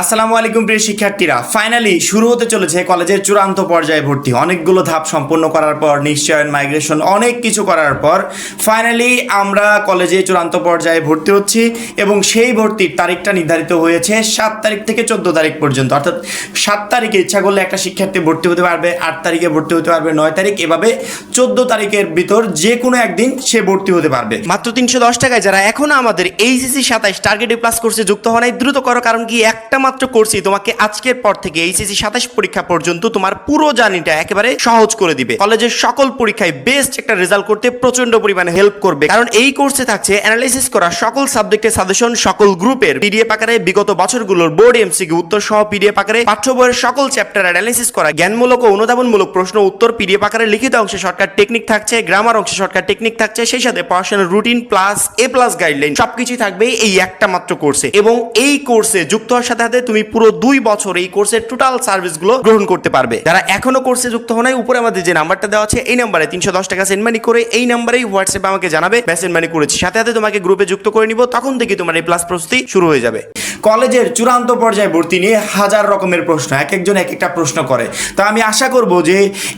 আসসালামু আলাইকুম প্রিয় শিক্ষার্থীরা। ফাইনালি শুরু হতে চলেছে কলেজের চূড়ান্ত পর্যায়ে ভর্তি। অনেকগুলো ধাপ সম্পন্ন করার পর নিশ্চয়ন মাইগ্রেশন অনেক কিছু করার পর ফাইনালি আমরা কলেজে চূড়ান্ত পর্যায়ে ভর্তি হচ্ছি এবং সেই ভর্তির তারিখটা নির্ধারিত হয়েছে সাত তারিখ থেকে চোদ্দ তারিখ পর্যন্ত। অর্থাৎ সাত তারিখে ইচ্ছা করলে একটা শিক্ষার্থী ভর্তি হতে পারবে, আট তারিখে ভর্তি হতে পারবে, নয় তারিখ, এভাবে চোদ্দ তারিখের ভিতর যে কোনো একদিন সে ভর্তি হতে পারবে। মাত্র তিনশো দশ টাকায় যারা এখনও আমাদের এইচএসসি সাতাইশ টার্গেটে প্লাস কোর্সে যুক্ত নাই, দ্রুত করো, কারণ কি একটা মাত্র কোর্সই তোমাকে আজকের পর থেকে এইচএসসি সাতাইশ পরীক্ষা পর্যন্ত তোমার পুরো জার্নিটা একেবারে সহজ করে দিবে। কলেজের সকল পরীক্ষায় বেস্ট একটা রেজাল্ট করতে প্রচণ্ড পরিমাণে হেল্প করবে। কারণ এই কোর্সে থাকছে অ্যানালাইসিস করা সকল সাবজেক্টের সাজেশন সকল গ্রুপের পিডিএফ আকারে, বিগত বছরগুলোর বোর্ড এমসিকিউ উত্তর সহ পিডিএফ আকারে, পাঠ্য বইয়ের সকল চ্যাপ্টার অ্যানালাইসিস করা, জ্ঞানমূলক ও অনুধাবনমূলক প্রশ্ন উত্তর পিডিএফ আকারে, লিখিত অংশে শর্টকাট টেকনিক থাকছে গ্রামার অংশে শর্টকাট টেকনিক থাকছে, সেই সাথে পড়াশোনার routine plus A plus guideline সবকিছুই থাকবে এই একটা মাত্র কোর্সে এবং এই কোর্সে যুক্ত হওয়ার সাথে সাথে তুমি পুরো দুই বছর এই কোর্সের টোটাল সার্ভিসগুলো গ্রহণ করতে পারবে। যারা এখনও কোর্সে যুক্ত নাই, উপরে আমাদের যে নাম্বারটা দেওয়া আছে, এই নাম্বারে তিনশো দশ টাকা সেন্ড মানি করে এই নাম্বারেই হোয়াটসঅ্যাপে আমাকে জানাবে সেন্ড মানি করেছি। সাথে সাথে তোমাকে গ্রুপে যুক্ত করে নিব, তখন থেকে তোমার এই প্লাস প্রস্তুতি শুরু হয়ে যাবে। কলেজের চূড়ান্ত পর্যায়ে ভর্তি নিয়ে হাজার রকমের প্রশ্ন, এক একজন এক একটা প্রশ্ন করে। তো আমি আশা করব যে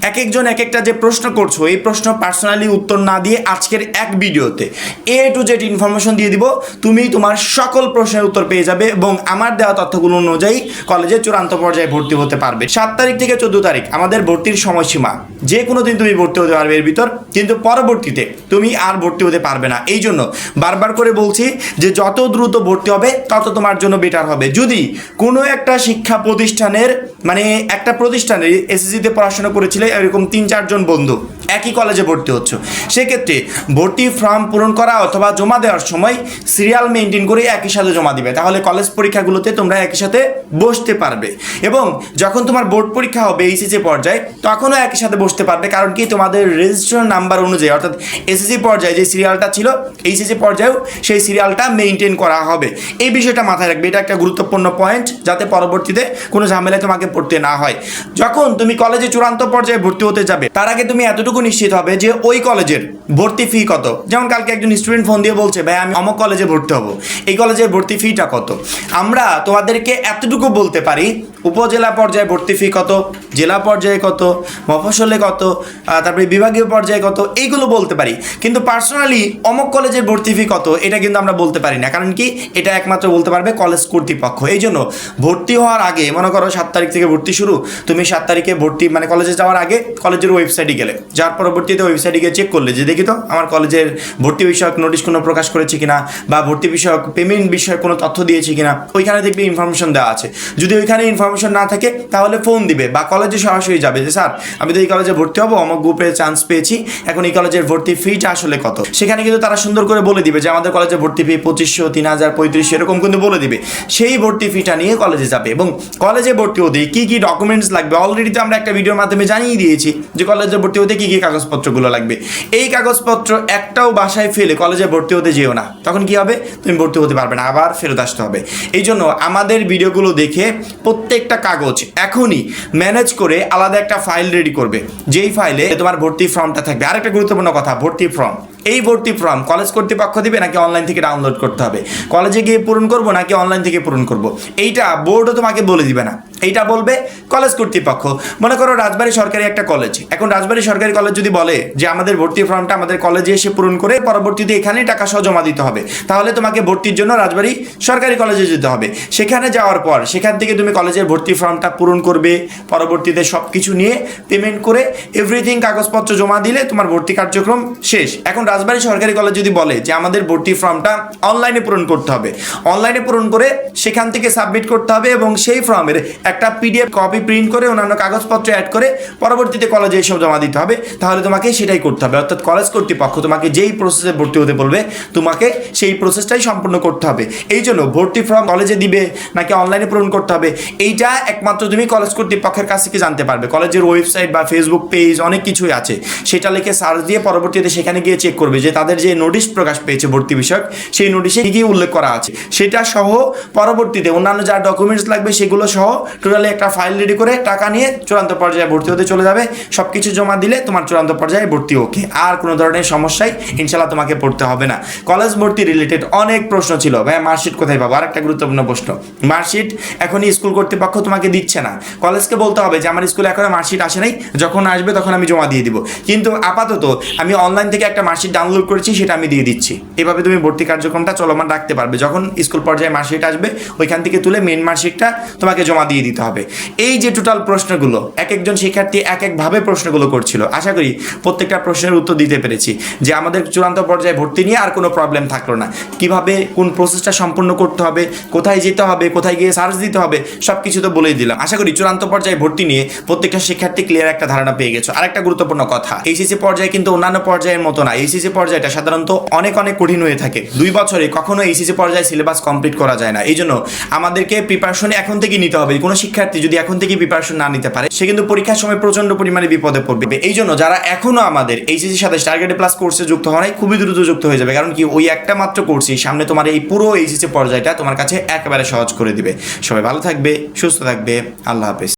এক একজন এক একটা যে প্রশ্ন করছ, এই প্রশ্ন পার্সোনালি উত্তর না দিয়ে আজকের এক ভিডিওতে এ টু জেড ইনফরমেশন দিয়ে দিব। তুমি তোমার সকল প্রশ্নের উত্তর পেয়ে যাবে এবং আমার দেওয়া তথ্যগুলো অনুযায়ী কলেজের চূড়ান্ত পর্যায়ে ভর্তি হতে পারবে। সাত তারিখ থেকে চোদ্দ তারিখ আমাদের ভর্তির সময়সীমা। যে কোনো দিন তুমি ভর্তি হতে পারবে এর ভিতর, কিন্তু পরবর্তীতে তুমি আর ভর্তি হতে পারবে না। এই জন্য বারবার করে বলছি যে যত দ্রুত ভর্তি হবে, তত তোমার জন্য বেটার হবে। যদি কোনো একটা শিক্ষা প্রতিষ্ঠানের মানে একটা প্রতিষ্ঠানে এসএসসিতে পড়াশোনা করেছিলে এরকম তিন চারজন বন্ধু একই কলেজে ভর্তি হচ্ছ। সেক্ষেত্রে ভর্তি ফর্ম পূরণ করা অথবা জমা দেওয়ার সময় সিরিয়াল মেনটেন করে একই সাথে জমা দিবে। তাহলে কলেজ পরীক্ষাগুলোতে তোমরা একই সাথে বসতে পারবে। এবং যখন তোমার বোর্ড পরীক্ষা হবে এইচএসসি পর্যায়ে, তখনও একই সাথে বসতে পারবে। কারণ কি? তোমাদের রেজিস্ট্রেশন নাম্বার অনুযায়ী, অর্থাৎ এসএসসি পর্যায়ে যে সিরিয়ালটা ছিল এইচএসসি পর্যায়েও সেই সিরিয়ালটা মেনটেন করা হবে। এই বিষয়টা মাথায় রাখবে। এটা একটা গুরুত্বপূর্ণ পয়েন্ট যাতে পরবর্তীতে কোনো ঝামেলায় তোমাকে পড়তে না হয়। যখন তুমি কলেজে চূড়ান্ত পর্যায়ে ভর্তি হতে যাবে, তার আগে তুমি এতটুকু নিশ্চিত হবে যে ওই কলেজের ভর্তি ফি কত? যেমন কালকে একজন স্টুডেন্ট ফোন দিয়ে বলছে, ভাই, আমি অমক কলেজে ভর্তি হব। এই কলেজের ভর্তি ফিটা কত? আমরা তোমাদেরকে এতটুকু বলতে পারি, উপজেলা পর্যায়ে ভর্তি ফি কত? জেলা পর্যায়ে কত মফসলে কত তারপরে বিভাগীয় পর্যায়ে কত, এইগুলো বলতে পারি। কিন্তু পার্সোনালি অমক কলেজের ভর্তি ফি কত, এটা কিন্তু আমরা বলতে পারি না। কারণ কি? এটা একমাত্র বলতে পারবে কলেজ কর্তৃপক্ষ। এই জন্য ভর্তি হওয়ার আগে, মনে করো সাত তারিখ থেকে ভর্তি শুরু, তুমি সাত তারিখে ভর্তি মানে কলেজে যাওয়ার আগে কলেজের ওয়েবসাইটে গেলে। যার পরবর্তীতে ওয়েবসাইটে গিয়ে চেক করলে যে, দেখি তো, আমার কলেজের ভর্তি বিষয়ক নোটিশ কোনো প্রকাশ করেছে কিনা, বা ভর্তি বিষয়ক পেমেন্ট বিষয়ে কোনো তথ্য দিয়েছে কিনা, ওইখানে দেখবে ইনফরমেশন দেওয়া আছে। যদি ওইখানে ইনফরমেশন না থাকে, তাহলে ফোন দিবে, বা কলেজে সরাসরি যাবে। যে, স্যার, আমি তো এই কলেজে ভর্তি হব, আমার গ্রুপে চান্স পেয়েছি। এখন এই কলেজের ভর্তি ফিটা আসলে কত? সেখানে কিন্তু তারা সুন্দর করে বলে দিবে যে, আমাদের কলেজে ভর্তি ফি পঁচিশশো তিন হাজার পঁয়ত্রিশশো, এরকম কিন্তু বলে দিবে। সেই ভর্তি ফিটা নিয়ে কলেজে যাবে এবং কলেজে ভর্তি হতে কী কী ডকুমেন্টস লাগবে? অলরেডি তো আমরা একটা ভিডিওর মাধ্যমে জানিয়ে দিয়েছি যে কলেজে ভর্তি হতে কী কী কাগজপত্রগুলো লাগবে। এই কাগজপত্র একটাও বাসায় ফেলে কলেজে ভর্তি হতে যেও না। তখন কি হবে? তুমি ভর্তি হতে পারবে না, আবার ফেরত আসতে হবে। এই জন্য আমাদের ভিডিওগুলো দেখে প্রত্যেকটা কাগজ এখনই ম্যানেজ করে আলাদা একটা ফাইল রেডি করবে। যেই ফাইলে তোমার ভর্তি ফর্মটা থাকবে। আরেকটা গুরুত্বপূর্ণ কথা, ভর্তি ফর্ম এই ভর্তি ফর্ম কলেজ কর্তৃপক্ষ দিবে নাকি অনলাইন থেকে ডাউনলোড করতে হবে? কলেজে গিয়ে পূরণ করব নাকি অনলাইন থেকে পূরণ করব? এইটা বোর্ডও তোমাকে বলে দিবে না। এইটা বলবে কলেজ কর্তৃপক্ষ। মনে করো রাজবাড়ী সরকারি একটা কলেজ এখন রাজবাড়ী সরকারি কলেজ যদি বলে যে আমাদের ভর্তি ফর্মটা আমাদের কলেজে এসে পূরণ করে পরবর্তীতে এখানেই টাকা সহ জমা দিতে হবে, তাহলে তোমাকে ভর্তির জন্য রাজবাড়ী সরকারি কলেজে যেতে হবে। সেখানে যাওয়ার পর সেখান থেকে তুমি কলেজের ভর্তি ফর্মটা পূরণ করবে, পরবর্তীতে সব কিছু নিয়ে পেমেন্ট করে এভরিথিং কাগজপত্র জমা দিলে তোমার ভর্তি কার্যক্রম শেষ। এখন রাজবাড়ী সরকারি কলেজ যদি বলে যে আমাদের ভর্তি ফর্মটা অনলাইনে পূরণ করতে হবে অনলাইনে পূরণ করে সেখান থেকে সাবমিট করতে হবে এবং সেই ফর্মের একটা পিডিএফ কপি প্রিন্ট করে অন্যান্য কাগজপত্র অ্যাড করে পরবর্তীতে কলেজে এসব জমা দিতে হবে, তাহলে তোমাকে সেটাই করতে হবে। অর্থাৎ কলেজ কর্তৃপক্ষ তোমাকে যেই প্রসেসে ভর্তি হতে বলবে, তোমাকে সেই প্রসেসটাই সম্পূর্ণ করতে হবে। এই জন্য ভর্তি ফর্ম কলেজে দিবে নাকি অনলাইনে পূরণ করতে হবে, এইটা একমাত্র তুমি কলেজ কর্তৃপক্ষের কাছ থেকে জানতে পারবে। কলেজের ওয়েবসাইট বা ফেসবুক পেজ অনেক কিছুই আছে, সেটা লিখে সার্চ দিয়ে পরবর্তীতে সেখানে গিয়ে চেক করবে যে তাদের যে নোটিশ প্রকাশ পেয়েছে ভর্তি বিষয়ক, সেই নোটিশে কি কি উল্লেখ করা আছে? সেটা সহ পরবর্তীতে অন্যান্য যা ডকুমেন্টস লাগবে সেগুলো সহ টোটালি একটা ফাইল রেডি করে টাকা নিয়ে চূড়ান্ত পর্যায়ে ভর্তি হতে চলে যাবে। সব কিছু জমা দিলে তোমার চূড়ান্ত পর্যায়ে ভর্তি ওকে আর কোনো ধরনের সমস্যায় ইনশাল্লাহ তোমাকে পড়তে হবে না। কলেজ ভর্তি রিলেটেড অনেক প্রশ্ন ছিল। ভাই মার্কশিট কোথায় পাবো? আর একটা গুরুত্বপূর্ণ প্রশ্ন। মার্কশিট এখনই স্কুল কর্তৃপক্ষ তোমাকে দিচ্ছে না। কলেজকে বলতে হবে যে, আমার স্কুলে এখনও মার্কশিট আসে নাই। যখন আসবে তখন আমি জমা দিয়ে দিব। কিন্তু আপাতত আমি অনলাইন থেকে একটা মার্কশিট ডাউনলোড করেছি, সেটা আমি দিয়ে দিচ্ছি। এভাবে তুমি ভর্তি কার্যক্রমটা চলমান রাখতে পারবে। যখন স্কুল পর্যায়ে মার্কশিট আসবে, ওইখান থেকে তুলে মেন মার্কশিটটা তোমাকে জমা দিয়ে দিতে হবে। এই যে টোটাল প্রশ্নগুলো, এক একজন শিক্ষার্থী এক একভাবে প্রশ্নগুলো করছিল। আশা করি প্রত্যেকটা প্রশ্নের উত্তর দিতে পেরেছি, যে আমাদের চূড়ান্ত পর্যায়ে ভর্তি নিয়ে আর কোনো প্রবলেম থাকল না। কীভাবে, কোন প্রসেসটা সম্পূর্ণ করতে হবে, কোথায় যেতে হবে, কোথায় গিয়ে সার্চ দিতে হবে সব কিছু তো বলেই দিলাম। আশা করি চূড়ান্ত পর্যায়ে ভর্তি নিয়ে প্রত্যেকটা শিক্ষার্থী ক্লিয়ার একটা ধারণা পেয়ে গেছো। আর একটা গুরুত্বপূর্ণ কথা, এইচএসসি পর্যায়ে কিন্তু অন্যান্য পর্যায়ের মতো না। এইচএসসি পর্যায়টা সাধারণত অনেক অনেক কঠিন হয়ে থাকে। দুই বছরে কখনো এইচএসসি পর্যায়ে সিলেবাস কমপ্লিট করা যায় না। এই জন্য আমাদেরকে প্রিপারেশন এখন থেকেই নিতে হবে। কোনো শিক্ষার্থী যদি এখন থেকে প্রিপারেশন না নিতে পারে, সে কিন্তু পরীক্ষার সময় প্রচণ্ড পরিমাণে বিপদে পড়বে। এই জন্য যারা এখনও আমাদের এইচএসসি সাথে টার্গেটে প্লাস কোর্সে যুক্ত নাই, খুবই দ্রুত যুক্ত হয়ে যাবে। কারণ কি, ওই একটা মাত্র কোর্সই সামনে তোমার এই পুরো এইচএসসি পর্যায়টা তোমার কাছে একেবারে সহজ করে দিবে। সবাই ভালো থাকবে, সুস্থ থাকবে। আল্লাহ হাফেজ।